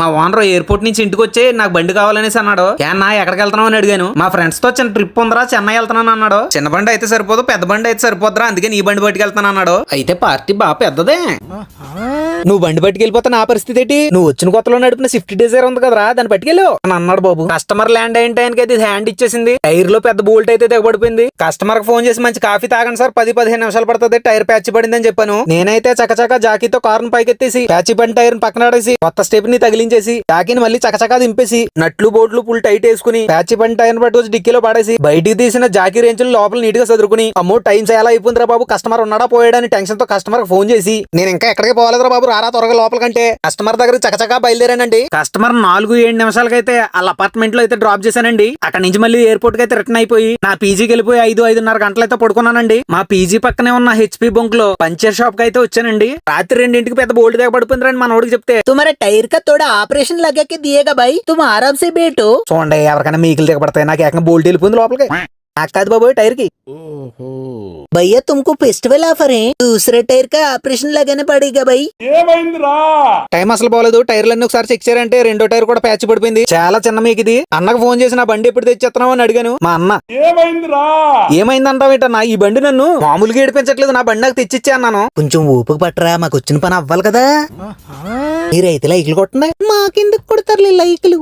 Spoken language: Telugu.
మా ఓనర్ ఎయిర్పోర్ట్ నుంచి ఇంటికి వచ్చి నాకు బండి కావాలనేసి అన్నాడు. నా ఎక్కడికి వెళ్తున్నావు? అని అడిగాను. మా ఫ్రెండ్స్తో చిన్న ట్రిప్ ఉందరా చెన్నై వెళ్తున్నాను అన్నాడు. చిన్న బండి అయితే సరిపోదు పెద్ద బండి అయితే సరిపోద్రా అందుకే నీ బండి పట్టుకెళ్తాను అన్నాడు. అయితే పార్టీ బాగా పెద్దదే. నువ్వు బండి పట్టుకెళ్ళిపోతే నా పరిస్థితి ఏంటి? నువ్వు వచ్చిన కొత్తలో నడిపిన స్విఫ్ట్ డిజైర్ ఉంది కదరా? దాన్ని పట్టుకెళ్ళు. అని అన్నాడు బాబు. కస్టమర్ ల్యాండ్ అయిన టైంకి అయితే హ్యాండ్ ఇచ్చేసింది. టైర్లో పెద్ద బోల్ట్ అయితే దిగబడిపోయింది కస్టమర్కి ఫోన్ చేసి మంచి కాఫీ తాగండి సార్. పది పదిహేను నిమిషాలు పడుతుంది. టైర్ ప్యాచ్ పడింది అని చెప్పాను. నేనైతే చకచక జాకీతో కారును పైకెత్తేసి ప్యాచ్ పడిన టైర్ పక్కన ఆడేసి కొత్త స్టెప్ని తగిలించేసి జాకీని మళ్ళీ చకచకా దింపేసి నట్లు బోట్లు ఫుల్ టైట్ వేసుకుని ప్యాచ్ పడిన టైర్ పట్టుకొచ్చి డిక్కీలో పడేసి బయటికి తీసిన జాకీ రేంజ్ లోపల నీట్గా చదువుకుని అమ్మో టైం చాలా అయిపోయిందిరా బాబు. కస్టమర్ ఉన్నాడా? పోయాడని టెన్షన్తో కస్టమర్ ఫోన్ చేసి నేను ఇంకా ఎక్కడికి పోలేదురా బాబు? రారా త్వరగా లోపలికంటే. కస్టమర్ దగ్గర చకచకా బయలుదేరానండి. కస్టమర్ నాలుగు ఏడు నిమిషాలకైతే వాళ్ళ అపార్ట్మెంట్లో అయితే డ్రాప్ చేశానండి. అక్కడ నుంచి మళ్ళీ ఎయిర్పోర్ట్కి అయితే రిటర్న్ అయిపోయి నా పీజీకి వెళ్ళిపోయి ఐదు ఐదున్నర గంటలైతే పడుకున్నానండి. మా పీజీ పక్కనే ఉన్న హెచ్పి బొంక్లో పంచర్ షాప్కి అయితే వచ్చానండి. రాత్రి రెండింటికి పెద్ద బోల్డ్ దగ్గర పడిపోయిందండి మన ఓడికి చెప్తే తుమరే టైర్ కా తోడ ఆపరేషన్ లగ్గకి దియేగా బాయ్. తుమ ఆరామ్ బేటు. చూడండి ఎవరికైనా మీకులు దిగబడతాయి. నాకు ఏకంగా బోల్డ్ వెళ్ళిపోయింది లోపలికి. నాకు కాదు బాబోయ్ టైర్కి भैया तुमको फेस्टिवल ऑफर है दूसरे टायर का ऑपरेशन लगाना पड़ेगा भाई టైం అసలు పోలేదు టైర్లన్నీ ఒకసారి చెక్ చేయారంటే రెండో టైర్ కూడా ప్యాచ్ పడిపోయింది చాలా చిన్న మీకు ఇది అన్నకు ఫోన్ చేసి నా బండి ఎప్పుడు తెచ్చేస్తున్నావు అని అడిగాను మా అన్న ఏమైందంటావేటన్నా ఈ బండి నన్ను మామూలుగా ఏడిపించట్లేదు నా బండి నాకు తెచ్చిచ్చే అన్నాను కొంచెం ఓపిక పట్టరా మాకు వచ్చిన పని అవ్వాలి కదా మీరైతే లైకులు కొట్టండి మాకెందుకు కొడతారు లైకులు